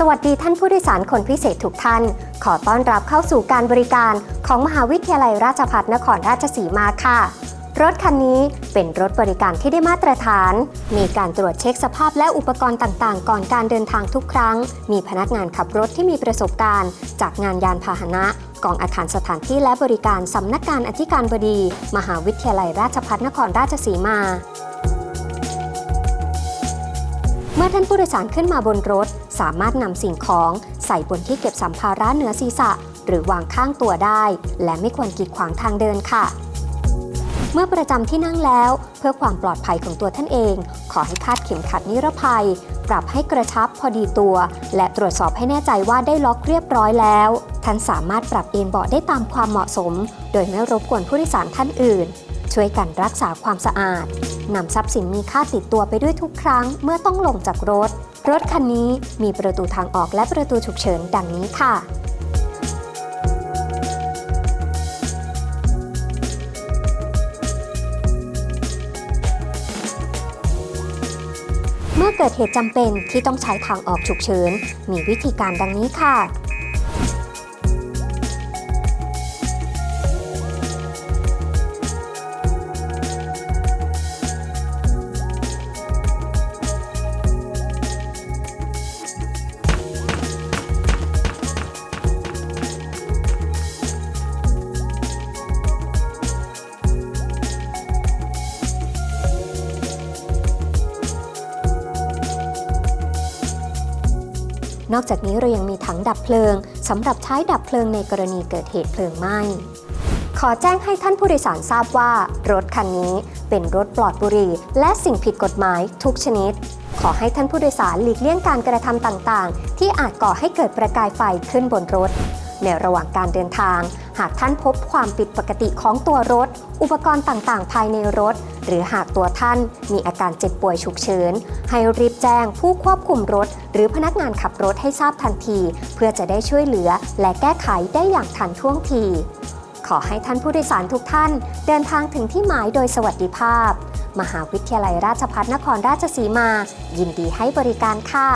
สวัสดีท่านผู้โดยสารคนพิเศษทุกท่าน ขอต้อนรับเข้าสู่การบริการของมหาวิทยาลัยราชภัฏนครราชสีมาค่ะ รถคันนี้เป็นรถบริการที่ได้มาตรฐาน มีการตรวจเช็คสภาพและอุปกรณ์ต่างๆ ก่อนการเดินทางทุกครั้ง มีพนักงานขับรถที่มีประสบการณ์ จากงานยานพาหนะกองอาคารสถานที่และบริการสำนักงานอธิการบดี มหาวิทยาลัยราชภัฏนครราชสีมา เมื่อท่านผู้โดยสารขึ้นมาบนรถ สามารถนำสิ่งของใส่บนที่เก็บสัมภาระเหนือศีรษะ หรือวางข้างตัวได้ และไม่ควรกีดขวางทางเดินค่ะ เมื่อประจำที่นั่งแล้ว เพื่อความปลอดภัยของตัวท่านเอง ขอให้คาดเข็มขัดนิรภัย ปรับให้กระชับพอดีตัว และตรวจสอบให้แน่ใจว่าได้ล็อกเรียบร้อยแล้ว ท่านสามารถปรับเอนเบาะได้ตามความเหมาะสม โดยไม่รบกวนผู้โดยสารท่านอื่น ช่วยกันรักษาความสะอาดนำทรัพย์สินมีค่าติดตัวไปด้วยทุกครั้งเมื่อต้องลงจากรถ รถคันนี้มีประตูทางออกและประตูฉุกเฉินดังนี้ค่ะเมื่อเกิดเหตุจำเป็นที่ต้องใช้ทางออกฉุกเฉิน มีวิธีการดังนี้ค่ะ นอกจากนี้เรายังมีถังดับเพลิงสำหรับใช้ดับเพลิงในกรณีเกิดเหตุเพลิงไหม้ขอแจ้งให้ท่านผู้โดยสารทราบว่า รถคันนี้เป็นรถปลอดบุหรี่ และสิ่งผิดกฎหมายทุกชนิด ขอให้ท่านผู้โดยสารหลีกเลี่ยงการกระทำต่างๆ ที่อาจก่อให้เกิดประกายไฟขึ้นบนรถ ในระหว่างการเดินทาง หากท่านพบความผิดปกติของตัวรถ อุปกรณ์ต่างๆ ภายในรถ หรือหากตัวท่านมีอาการเจ็บป่วยฉุกเฉิน ให้รีบแจ้งผู้ควบคุมรถ หรือพนักงานขับรถให้ทราบทันที เพื่อจะได้ช่วยเหลือ และแก้ไขได้อย่างทันท่วงที ขอให้ท่านผู้โดยสารทุกท่าน เดินทางถึงที่หมายโดยสวัสดิภาพ มหาวิทยาลัยราชภัฏนครราชสีมา ยินดีให้บริการค่ะ